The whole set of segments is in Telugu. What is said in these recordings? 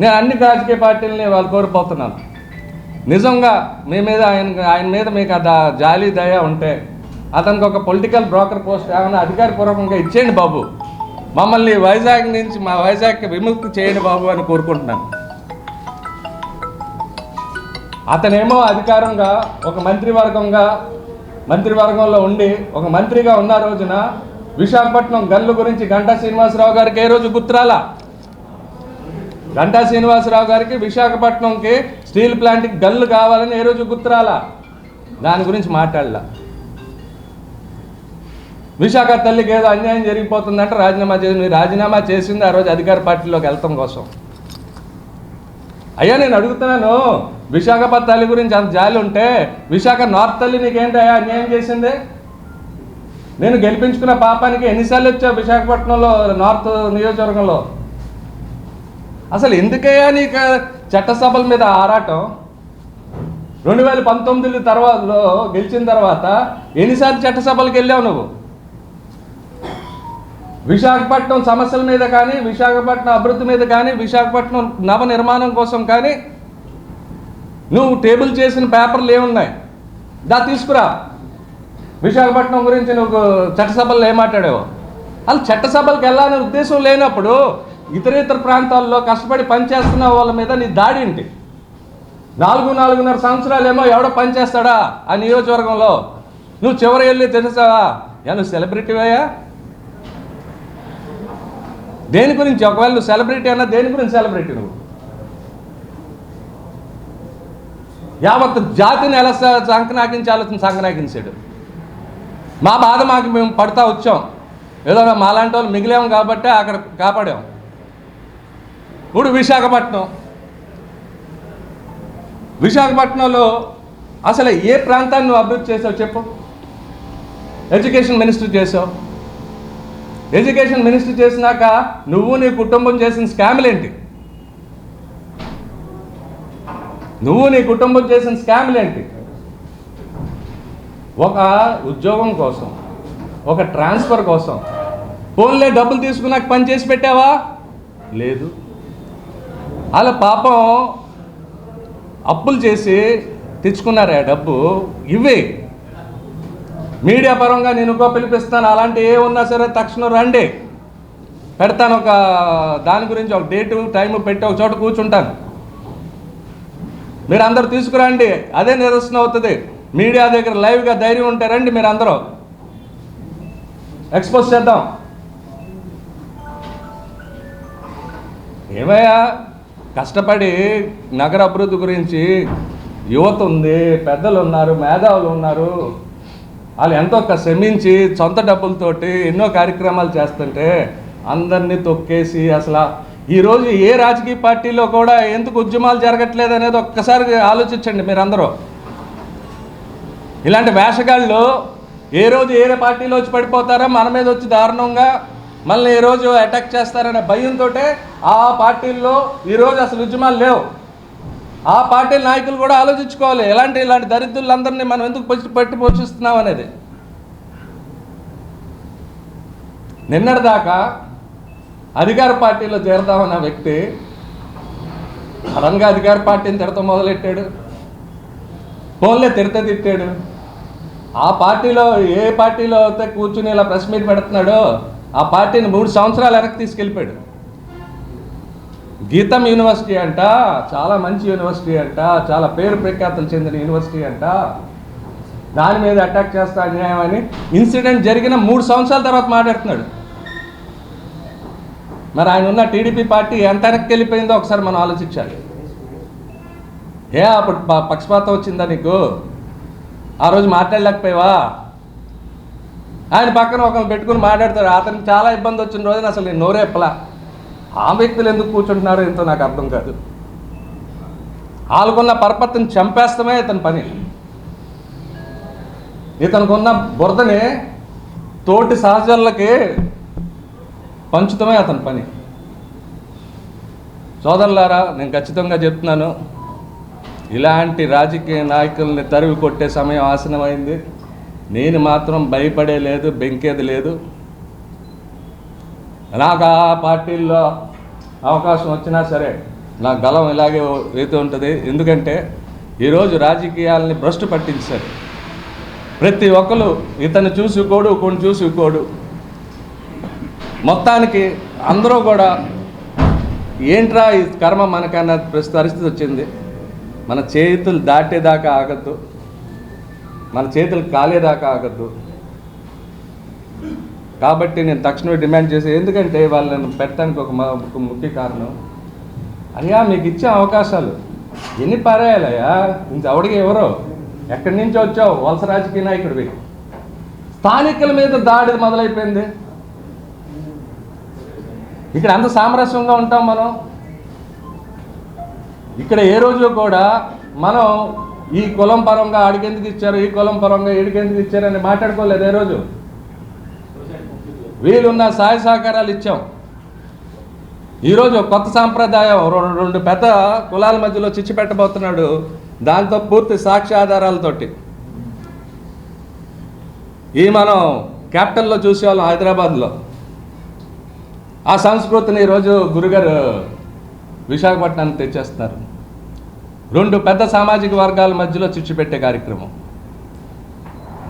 నేను అన్ని రాజకీయ పార్టీలని వాళ్ళు కోరిపోతున్నాను నిజంగా మీ మీద ఆయన ఆయన మీద మీకు ఆ జాలి దయ ఉంటే అతనికి ఒక పొలిటికల్ బ్రోకర్ పోస్ట్ ఏమైనా అధికారపూర్వకంగా ఇచ్చేయండి బాబు. మమ్మల్ని వైజాగ్ నుంచి మా వైజాగ్కి విముక్తి చేయండి బాబు అని కోరుకుంటున్నాను. అతనేమో అధికారంగా ఒక మంత్రివర్గంగా మంత్రివర్గంలో ఉండి ఒక మంత్రిగా ఉన్న రోజున విశాఖపట్నం గల్లు గురించి గంటా శ్రీనివాసరావు గారికి ఏ రోజు గుర్తురాలా? గంటా శ్రీనివాసరావు గారికి విశాఖపట్నంకి స్టీల్ ప్లాంట్కి గల్లు కావాలని ఏ రోజు గుర్తురాలా? దాని గురించి మాట్లాడలా. విశాఖ తల్లికి ఏదో అన్యాయం జరిగిపోతుందంటే రాజీనామా చేసి మీరు రాజీనామా చేసింది ఆ రోజు అధికార పార్టీలోకి వెళ్తాం కోసం. అయ్యా నేను అడుగుతున్నాను విశాఖపట్నం తల్లి గురించి అంత జాలి ఉంటే విశాఖ నార్త్ తల్లి నీకేంటయ్యా అన్యాయం చేసింది? నేను గెలిపించుకున్న పాపానికి ఎన్నిసార్లు వచ్చావు విశాఖపట్నంలో నార్త్ నియోజకవర్గంలో? అసలు ఎందుకయ్యా నీకు చట్టసభల మీద ఆరాటం? రెండు వేల పంతొమ్మిది తర్వాతలో గెలిచిన తర్వాత ఎన్నిసార్లు చట్టసభలకు వెళ్ళావు నువ్వు? విశాఖపట్నం సమస్యల మీద కానీ విశాఖపట్నం అభివృద్ధి మీద కానీ విశాఖపట్నం నవ నిర్మాణం కోసం కానీ నువ్వు టేబుల్ చేసిన పేపర్లు ఏమున్నాయి? దా తీసుకురా. విశాఖపట్నం గురించి నువ్వు చట్టసభల్లో ఏం మాట్లాడావు? అసలు చట్టసభలకు వెళ్ళాలనే ఉద్దేశం లేనప్పుడు ఇతర ఇతర ప్రాంతాల్లో కష్టపడి పనిచేస్తున్న వాళ్ళ మీద నీ దాడి ఏంటి? నాలుగు నాలుగున్నర సంవత్సరాలు ఏమో ఎవడో పనిచేస్తాడా ఆ నియోజకవర్గంలో? నువ్వు చివరి వెళ్ళి తెలుసావా? యా నువ్వు సెలబ్రిటీవయ్యా దేని గురించి? ఒకవేళ నువ్వు సెలబ్రిటీ అన్నా దేని గురించి సెలబ్రిటీ నువ్వు? యావత్ జాతిని ఎలా స- సంకనాకించాల్సిన సంకనాకించాడు. మా బాధ మాకు మేము పడతా వచ్చాం. ఏదో మాలాంటి వాళ్ళు మిగిలాం కాబట్టి అక్కడ కాపాడాం. ఇప్పుడు విశాఖపట్నం. విశాఖపట్నంలో అసలు ఏ ప్రాంతాన్ని నువ్వు అభివృద్ధి చేసావు చెప్పు. ఎడ్యుకేషన్ మినిస్టర్ చేసావు ఎడ్యుకేషన్ మినిస్టర్ చేసినాక నువ్వు నీ కుటుంబం చేసిన స్కామ్లు ఏంటి? నువ్వు నీ కుటుంబం చేసిన స్కామ్లు ఏంటి? ఒక ఉద్యోగం కోసం ఒక ట్రాన్స్ఫర్ కోసం ఫోన్లే డబ్బులు తీసుకున్నాక పని చేసి పెట్టావా? లేదు. అలా పాపం అప్పులు చేసి తెచ్చుకున్నారే ఆ డబ్బు. ఇవే మీడియా పరంగా నేను ఇంకో పిలిపిస్తాను అలాంటి ఏ ఉన్నా సరే తక్షణం రండి. పెడతాను ఒక దాని గురించి ఒక డేటు టైము పెట్టి ఒక చోట కూర్చుంటాను. మీరు అందరు తీసుకురండి. అదే నిరసన అవుతుంది. మీడియా దగ్గర లైవ్గా ధైర్యం ఉంటే రండి మీరు అందరూ. ఎక్స్పోజ్ చేద్దాం. ఏమయ్యా? కష్టపడి నగర అభివృద్ధి గురించి యువత ఉంది పెద్దలు ఉన్నారు మేధావులు ఉన్నారు. వాళ్ళు ఎంతో శ్రమించి సొంత డబ్బులతోటి ఎన్నో కార్యక్రమాలు చేస్తుంటే అందరినీ తొక్కేసి అసలు ఈరోజు ఏ రాజకీయ పార్టీలో కూడా ఎందుకు ఉద్యమాలు జరగట్లేదు అనేది ఒక్కసారి ఆలోచించండి మీరందరూ. ఇలాంటి వేషగాళ్ళు ఏ రోజు ఏ పార్టీలో వచ్చి పడిపోతారో మన మీద వచ్చి దారుణంగా మళ్ళీ ఈ రోజు అటాక్ చేస్తారనే భయంతో ఆ పార్టీల్లో ఈరోజు అసలు ఉద్యమాలు లేవు. ఆ పార్టీ నాయకులు కూడా ఆలోచించుకోవాలి. ఎలాంటి ఇలాంటి దరిద్రులందరినీ మనం ఎందుకు పచ్చి పట్టి పోషిస్తున్నాం అనేది. నిన్నటిదాకా అధికార పార్టీలో చేరదామన్న వ్యక్తి సడన్గా అధికార పార్టీని తిడతాం మొదలెట్టాడు. ఫోన్లే తిడత తిట్టాడు. ఆ పార్టీలో ఏ పార్టీలో అయితే కూర్చుని ఇలా ప్రెస్ మీట్ పెడుతున్నాడో ఆ పార్టీని మూడు సంవత్సరాలు వెనక్కి తీసుకెళ్ళిపోయాడు. గీతం యూనివర్సిటీ అంట చాలా మంచి యూనివర్సిటీ అంట చాలా పేరు ప్రఖ్యాతులు చెందిన యూనివర్సిటీ అంట. దాని మీద అటాక్ చేస్తా అన్యాయం అని ఇన్సిడెంట్ జరిగిన మూడు సంవత్సరాల తర్వాత మాట్లాడుతున్నాడు. మరి ఆయన ఉన్న టీడీపీ పార్టీ ఎంత వెనక్కి వెళ్ళిపోయిందో ఒకసారి మనం ఆలోచించాలి. ఏ అప్పుడు ప- పక్షపాతం వచ్చిందా నీకు? ఆ రోజు మాట్లాడలేకపోయావా? ఆయన పక్కన ఒకరిని పెట్టుకుని మాట్లాడతారు. అతనికి చాలా ఇబ్బంది వచ్చిన రోజున అసలు నేను నోరేపలా ఆ వ్యక్తులు ఎందుకు కూర్చుంటున్నారో ఎంతో నాకు అర్థం కాదు. వాళ్ళకున్న పరపతిని చంపేస్తామే ఇతని పని. ఇతనుకున్న బురదని తోటి సహచరులకి పంచుతమే అతని పని. సోదరులారా నేను ఖచ్చితంగా చెప్తున్నాను. ఇలాంటి రాజకీయ నాయకుల్ని తరివి కొట్టే సమయం ఆసనమైంది. నేను మాత్రం భయపడే లేదు బెంకేది లేదు. నాకు ఆ పార్టీల్లో అవకాశం వచ్చినా సరే నా గలం ఇలాగే వేతూ ఉంటుంది. ఎందుకంటే ఈరోజు రాజకీయాలని భ్రష్టు పట్టించారు. ప్రతి ఒక్కరు ఇతను చూసుకోడు కొన్ని చూసుకోడు మొత్తానికి అందరూ కూడా ఏంట్రా ఈ కర్మ మనకన్నా ప్రస్తుత పరిస్థితి వచ్చింది? మన చేతులు దాటేదాకా ఆగద్దు. మన చేతులు కాలేదాకా ఆగద్దు. కాబట్టి నేను తక్షణమే డిమాండ్ చేసి ఎందుకంటే వాళ్ళని పెట్టడానికి ఒక ఒక ముఖ్య కారణం. అయ్యా మీకు ఇచ్చే అవకాశాలు ఎన్ని పారేయాలయ్యా? ఇంత ఎవడికి ఎవరో? ఎక్కడి నుంచి వచ్చావు? వలస రాజకీయ నాయకుడివి. స్థానికుల మీద దాడి మొదలైపోయింది. ఇక్కడ అంత సామరస్యంగా ఉంటాం మనం. ఇక్కడ ఏ రోజు కూడా మనం ఈ కులం పరంగా ఆడికెందుకు ఇచ్చారు? ఈ కులం పరంగా ఈడికెందుకు ఇచ్చారు అని మాట్లాడుకోలేదు ఏ రోజు? వీలున్న సహాయ సహకారాలు ఇచ్చాం. ఈరోజు కొత్త సాంప్రదాయం రెండు రెండు పెద్ద కులాల మధ్యలో చిచ్చు పెట్టబోతున్నాడు. దాంతో పూర్తి సాక్ష్యాధారాలతోటి ఈ మనం క్యాపిటల్లో చూసేవాళ్ళం హైదరాబాద్లో. ఆ సంస్కృతిని ఈరోజు గురుగారు విశాఖపట్నానికి తెచ్చేస్తున్నారు. రెండు పెద్ద సామాజిక వర్గాల మధ్యలో చిచ్చు పెట్టే కార్యక్రమం.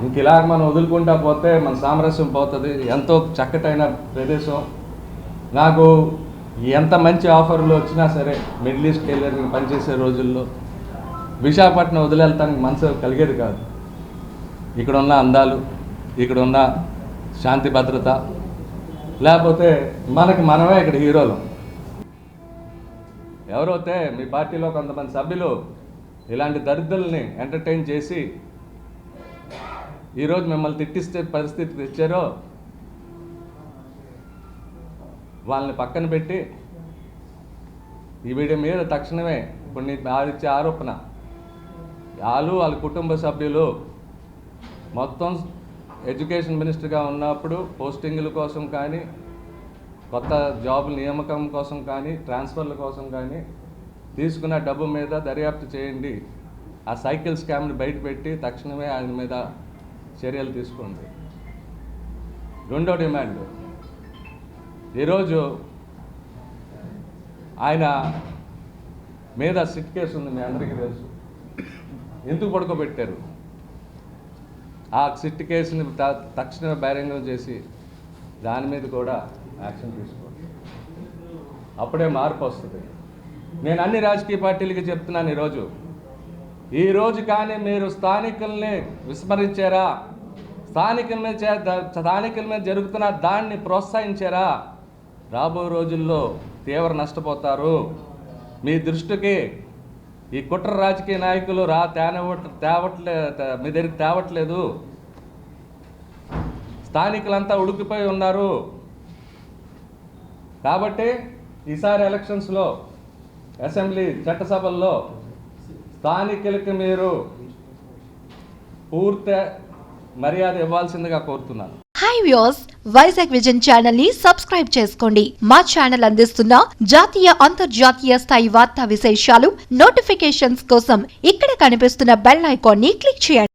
ఇంక ఇలా మనం వదులుకుంటా పోతే మన సామరస్యం పోతుంది. ఎంతో చక్కటైన ప్రదేశం. నాకు ఎంత మంచి ఆఫర్లు వచ్చినా సరే మిడిల్ ఈస్ట్కి వెళ్ళి పనిచేసే రోజుల్లో విశాఖపట్నం వదిలేళ్తానికి మనసు కలిగేది కాదు. ఇక్కడ ఉన్న అందాలు ఇక్కడ ఉన్న శాంతి భద్రత లేకపోతే మనకి మనమే ఇక్కడ హీరోలు. ఎవరైతే మీ పార్టీలో కొంతమంది సభ్యులు ఇలాంటి దరిద్రుల్ని ఎంటర్టైన్ చేసి ఈరోజు మిమ్మల్ని తిట్టిస్తే పరిస్థితి తెచ్చారో వాళ్ళని పక్కన పెట్టి ఈ వీడి మీద తక్షణమే ఇప్పుడు నీ ఆదిత్య ఆరోపణ. వాళ్ళు వాళ్ళ కుటుంబ సభ్యులు మొత్తం ఎడ్యుకేషన్ మినిస్టర్గా ఉన్నప్పుడు పోస్టింగుల కోసం కానీ కొత్త జాబ్ నియామకం కోసం కానీ ట్రాన్స్ఫర్ల కోసం కానీ తీసుకున్న డబ్బు మీద దర్యాప్తు చేయండి. ఆ సైకిల్ స్కామ్ని బయటపెట్టి తక్షణమే ఆయన మీద చర్యలు తీసుకోండి. రెండో డిమాండ్. ఈరోజు ఆయన మీద సిట్ కేసు ఉంది మీ అందరికీ తెలుసు. ఎందుకు పడుకోబెట్టారు? ఆ సిట్ కేసుని తక్షణమే బహిరంగం చేసి దాని మీద కూడా యాక్షన్ తీసుకోండి. అప్పుడే మార్పు వస్తుంది. నేను అన్ని రాజకీయ పార్టీలకి చెప్తున్నాను ఈరోజు. ఈ రోజు కానీ మీరు స్థానికుల్ని విస్మరించారా? స్థానికుల మీద చే- స్థానికుల మీద జరుగుతున్న దాన్ని ప్రోత్సహించారా? రాబో రోజుల్లో తీవ్ర నష్టపోతారు. మీ దృష్టికి ఈ కుట్ర రాజకీయ నాయకులు రా తేనవట్ తేవట్లే మీ దగ్గరికి తేవట్లేదు. స్థానికులంతా ఉడికిపోయి ఉన్నారు. కాబట్టి ఈసారి ఎలక్షన్స్లో అసెంబ్లీ చట్టసభల్లో స్థానికులకి మీరు పూర్తి మర్యాద ఇవ్వాల్సిందిగా కోరుతున్నాను. హాయ్ వ్యూస్ వైజాగ్ విజన్ ఛానల్ని సబ్స్క్రైబ్ చేసుకోండి. మా ఛానల్ అందిస్తున్న జాతీయ అంతర్జాతీయ స్థాయి వార్తా విశేషాలు నోటిఫికేషన్స్ కోసం ఇక్కడ కనిపిస్తున్న బెల్ ఐకాన్ని క్లిక్ చేయండి.